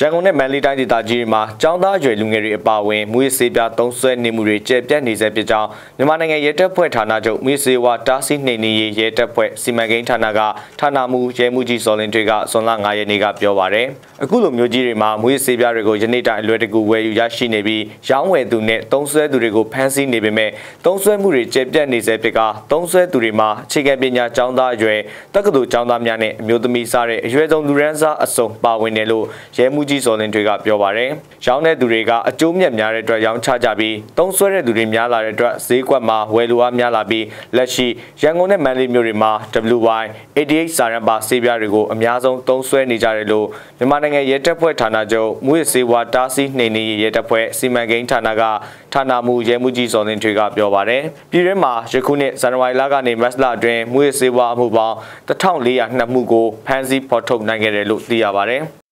ရန်ကုန်နဲ့မန္တလေးတိုင်းဒေသကြီးမှာကျောင်းသားအရွယ်လူငယ်တွေအပါအဝင်မွေးစေးပြားသုံးဆွဲနေမှုတွေကျယ်ပြန့်နေစေဖြစ်ကြောင်းမြန်မာနိုင်ငံရဲတပ်ဖွဲ့ဌာနချုပ်မွေးစေးဝါတားဆီးနှိမ်နင်းရေးရဲတပ်ဖွဲ့စီမံကိန်းဌာနကဌာနမှူးရဲမှူးကြီးစော်လင်းတွေကဇွန်လ9ရက်နေ့ကပြောပါရယ်အခုလိုမျိုးကြီးတွေမှာမွေးစေးပြားတွေကိုယနေ့တိုင်အလွယ်တကူဝယ်ယူရရှိနေပြီးရောင်းဝယ်သူနဲ့သုံးဆွဲသူတွေကိုဖမ်းဆီးနေပေမဲ့သုံးဆွဲမှုတွေကျယ်ပြန့်နေစေဖြစ်ကသုံးဆွဲသူတွေမှာအခြေခံပညာကျောင်းသားအရွယ်တက္ကသိုလ်ကျောင်းသားများနဲ့အမျိုးသမီးစားတဲ့အရွယ်ဆုံးလူရန်စားအစုံပါဝင်တယ်လို့ရဲမှူးကြီးစော်လင်းတွေကပြောပါတယ်။ရောင်းတဲ့သူတွေကအကျိုးမြတ်များတဲ့အတွက်ရောင်းချကြပြီးသုံးဆွဲတဲ့သူတွေများလာတဲ့အတွက်ဈေးကွက်မှာဝယ်လိုအားများလာပြီးလက်ရှိရန်ကုန်နဲ့မန္တလေးမြို့တွေမှာ WY 88စာရန်ပါဆေးပြားတွေကိုအများဆုံးသုံးဆွဲနေကြတယ်လို့မြန်မာနိုင်ငံရဲတပ်ဖွဲ့ဌာနချုပ်မူရစေဝါတားဆီးနှိမ်နင်းရဲတပ်ဖွဲ့စီမံကိန်းဌာနကဌာနမှူးရဲမှုကြီးစော်တင်ထွေကပြောပါတယ်။ပြည်တွင်းမှာယခုနှစ်ဇန်နဝါရီလကနေမတ်လအတွင်းမူရစေဝါအမှုပေါင်း1402မှုကိုဖမ်းဆီးဖော်ထုတ်နိုင်ခဲ့တယ်လို့သိရပါတယ်။